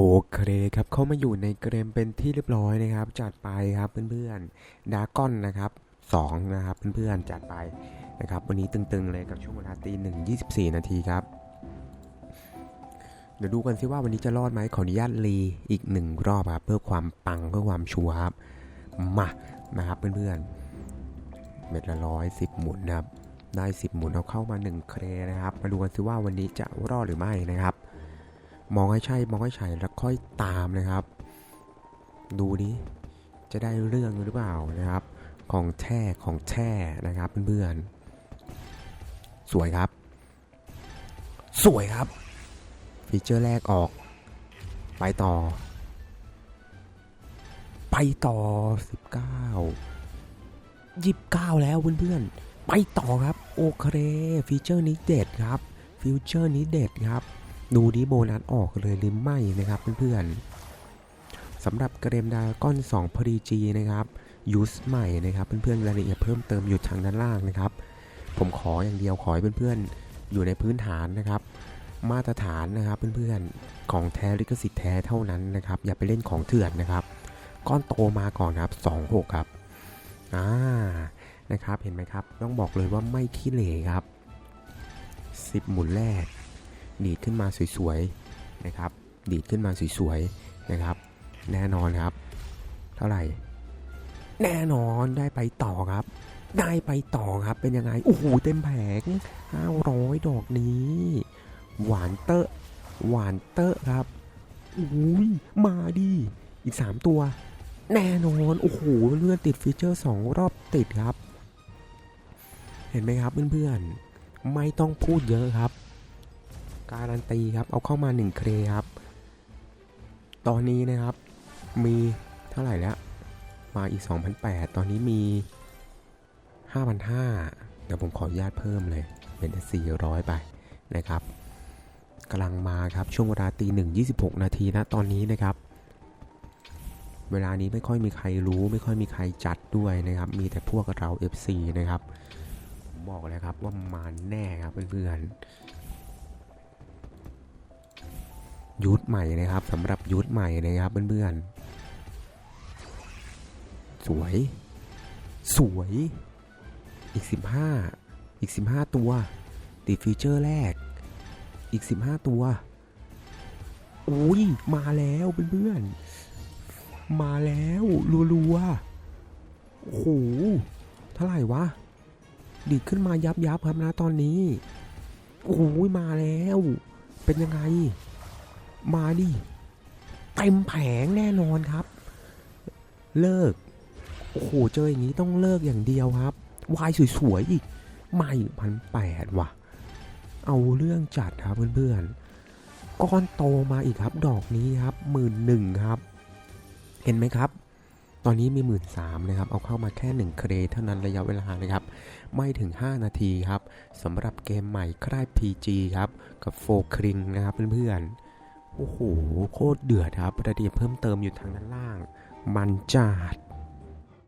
โอเคครับเข้ามาอยู่ในเกมเป็นที่เรียบร้อยนะครับ จัดไปครับเพื่อนๆดาก้อนนะครับสองนะครับเพื่อนๆจัดไปนะครับ วันนี้ตึงๆเลยกับช่วงเวลาตีหนึ่งยี่สิบสี่นาทีครับ เดี๋ยวดูกันซิว่าวันนี้จะรอดไหมขออนุญาตรีอีกหนึ่งรอบครับเพื่อความปังเพื่อความชัวร์ครับมานะครับเพื่อนๆเม็ดละร้อยสิบหมุนนะครับได้สิบหมุนเอาเข้ามาหนึ่งเครนะครับ มาดูกันซิว่าวันนี้จะรอดหรือไม่นะครับ มองให้ใช่มองให้ใช่แล้วค่อยตามนะครับ ดูดิจะได้เรื่องหรือเปล่านะครับ ของแท้ของแท้นะครับเพื่อนๆสวยครับ สวยครับ ฟีเจอร์แรกออก ไปต่อ ไปต่อ 19 29 แล้วเพื่อนๆไปต่อครับ โอเค ฟีเจอร์นี้เด็ดครับฟีเจอร์นี้เด็ดครับ ดูดีโบนัสออกเลยหรือไม่นะครับเพื่อนๆสำหรับเกรมดาก้อน2พอดีจีนะครับยูสใหม่นะครับเพื่อนๆรายละเอียดเพิ่มเติมอยู่ทางด้านล่างนะครับ ผมขออย่างเดียวขอให้เพื่อนๆอยู่ในพื้นฐานนะครับ มาตรฐานนะครับเพื่อนๆของแท้ลิขสิทธิ์แท้เท่านั้นนะครับ อย่าไปเล่นของเถื่อนนะครับ ก้อนโตมาก่อนครับ26ครับอ่านะครับเห็นไหมครับ ต้องบอกเลยว่าไม่ขี้เหร่ครับ 10 หมุนแรก ดีดขึ้นมาสวยๆนะครับ ดีดขึ้นมาสวยๆนะครับ แน่นอนครับ เท่าไหร่ แน่นอนได้ไปต่อครับ ได้ไปต่อครับเป็นยังไงโอ้โหเต็มแผง500 ดอกนี้ หวานเตอะหวานเตอะครับอุ้ยมาดิอีก 3 ตัว แน่นอนโอ้โหเพื่อนติดฟีเจอร์ 2 รอบติดครับ เห็นไหมครับเพื่อนๆไม่ต้องพูดเยอะครับ การันตีครับ เอาเข้ามา1เครครับ ตอนนี้นะครับ มีเท่าไหร่แล้ว มาอีก 2,008 ตอนนี้มี 5,500เดี๋ยวผมขออนุญาตเพิ่มเลย เป็น400 ไปนะครับกำลังมาครับ ช่วงเวลาตีหนึ่ง26นาทีนะตอนนี้นะครับ เวลานี้ไม่ค่อยมีใครรู้ ไม่ค่อยมีใครจัดด้วยนะครับ มีแต่พวกเรา FC นะครับ ผมบอกเลยครับว่ามาแน่ครับเพื่อนๆ ยูทใหม่นะครับสำหรับยูทใหม่นะครับเพื่อนๆ สวย สวย อีก 15 อีก 15 ตัว ติดฟีเจอร์แรก อีก 15 ตัวอุ้ยมาแล้วเพื่อนๆ มาแล้วรัวๆ โอ้โห เท่าไหร่วะ ดีดขึ้นมายับยับครับนะตอนนี้ โอ้ยมาแล้ว เป็นยังไง มาดิเต็มแผงแน่นอนครับ เลิก โอ้โห เจออย่างนี้ต้องเลิกอย่างเดียวครับ วายสวยๆอีกมาอีกพันแปดว่ะ เอาเรื่องจัดครับเพื่อนๆ ก้อนโตมาอีกครับ ดอกนี้ครับหมื่นหนึ่งครับ เห็นไหมครับ ตอนนี้มีหมื่นสามนะครับ เอาเข้ามาแค่1เครเท่านั้นระยะเวลานะครับ ไม่ถึง 5 นาทีครับสำหรับเกมใหม่ค่าย PG ครับ กับโฟคริงนะครับเพื่อนๆ โอ้โหโคตรเดือดครับรายละเอียดเพิ่มเติมอยู่ทางด้านล่าง มันจัด